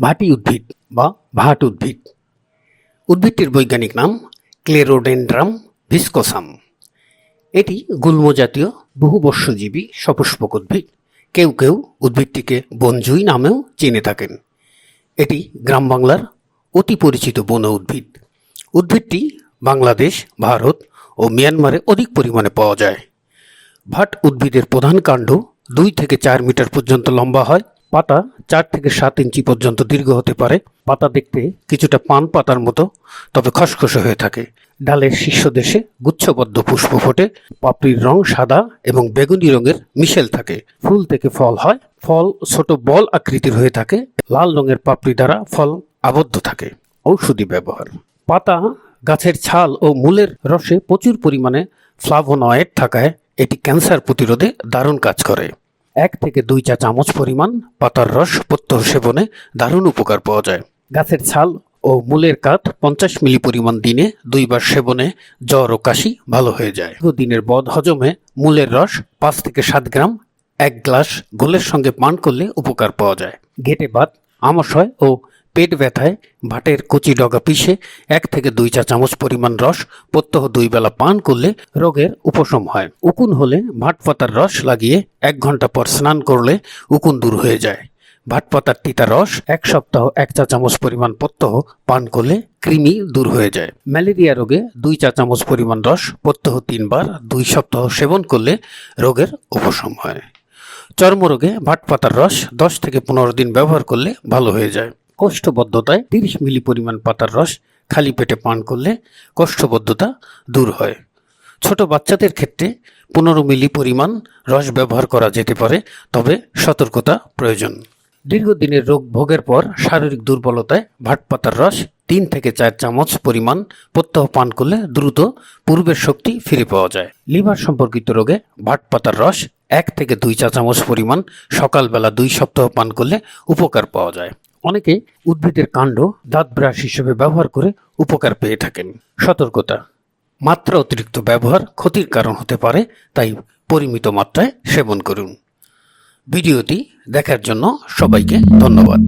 ভাটি উদ্ভিদ বা ভাট উদ্ভিদ। উদ্ভিদটির বৈজ্ঞানিক নাম ক্লেরোডেন্ড্রাম ভিসকোসাম। এটি গুল্ম জাতীয় বহুবর্ষজীবী সপুষ্পক উদ্ভিদ। কেউ কেউ উদ্ভিদটিকে বনজুই নামেও চিনে থাকেন। এটি গ্রাম বাংলার অতি পরিচিত বন উদ্ভিদ। উদ্ভিদটি বাংলাদেশ, ভারত ও মিয়ানমারে অধিক পরিমাণে পাওয়া যায়। ভাট উদ্ভিদের প্রধান কাণ্ড দুই থেকে চার মিটার পর্যন্ত লম্বা হয় পাতা চার থেকে সাত ইঞ্চি পর্যন্ত দীর্ঘ হতে পারে। পাতা দেখতে কিছুটা পান পাতার মতো, তবে খসখসে হয়ে থাকে। ডালের শীর্ষদেশে গুচ্ছবদ্ধ পুষ্প ফোটে। পাপড়ির রং সাদা এবং বেগুনি রঙের মিশেল থাকে। ফুল থেকে ফল হয়। ফল ছোট বল আকৃতির হয়ে থাকে। লাল রঙের পাপড়ি দ্বারা ফল আবদ্ধ থাকে। ঔষধি ব্যবহার। পাতা গাছের ছাল ও মূলের রসে প্রচুর পরিমাণে ফ্লাভোনয়েড থাকায় এটি ক্যান্সার প্রতিরোধে দারুণ কাজ করে। এক থেকে দুই চা চামচ পরিমাণ পাতার রস প্রত্যহ সেবনে দারুণ উপকার পাওয়া যায়। গাছের ছাল ও মূলের কাঠ পঞ্চাশ মিলি পরিমাণ দিনে দুইবার সেবনে জ্বর ও কাশি ভালো হয়ে যায়। দিনের বদ হজমে মূলের রস পাঁচ থেকে সাত গ্রাম এক গ্লাস গোলের সঙ্গে পান করলে উপকার পাওয়া যায়। গেটে বাত আমাশয় ও পেট ব্যথায়, ভাটের কচি ডগা পিষে এক থেকে দুই চা চামচ পরিমাণ রস, প্রত্যহ দুই বেলা পান করলে রোগের উপশম হয়। উকুন হলে ভাট পাতার রস লাগিয়ে এক ঘণ্টা পর স্নান করলে উকুন দূর হয়ে যায়। ভাট পাতার তিতা রস এক সপ্তাহ এক চা চামচ পরিমাণ প্রত্যহ পান করলে কৃমি দূর হয়ে যায়। ম্যালেরিয়া রোগে দুই চা চামচ পরিমাণ রস, প্রত্যহ তিনবার দুই সপ্তাহ সেবন করলে রোগের উপশম হয়। চর্মরোগে ভাট পাতার রস দশ থেকে পনেরো দিন ব্যবহার করলে ভালো হয়ে যায়। কোষ্ঠবদ্ধতায় তিরিশ মিলি পরিমাণ পাতার রস খালি পেটে পান করলে কোষ্ঠবদ্ধতা দূর হয়। ছোট বাচ্চাদের ক্ষেত্রে পনেরো মিলি পরিমাণ রস ব্যবহার করা যেতে পারে, তবে সতর্কতা প্রয়োজন। দীর্ঘদিনের রোগ ভোগের পর শারীরিক দুর্বলতায় ভাট পাতার রস তিন থেকে চার চামচ পরিমাণ প্রত্যহ পান করলে দ্রুত পূর্বের শক্তি ফিরে পাওয়া যায়। লিভার সম্পর্কিত রোগে ভাট পাতার রস এক থেকে দুই চা চামচ পরিমাণ সকালবেলা দুই সপ্তাহ পান করলে উপকার পাওয়া যায়। অনেকে উদ্ভিদের কাণ্ড দাঁত ব্রাশ হিসেবে ব্যবহার করে উপকার পেয়ে থাকেন। সতর্কতা। মাত্রা অতিরিক্ত ব্যবহার ক্ষতির কারণ হতে পারে, তাই পরিমিত মাত্রায় সেবন করুন। ভিডিওটি দেখার জন্য সবাইকে ধন্যবাদ।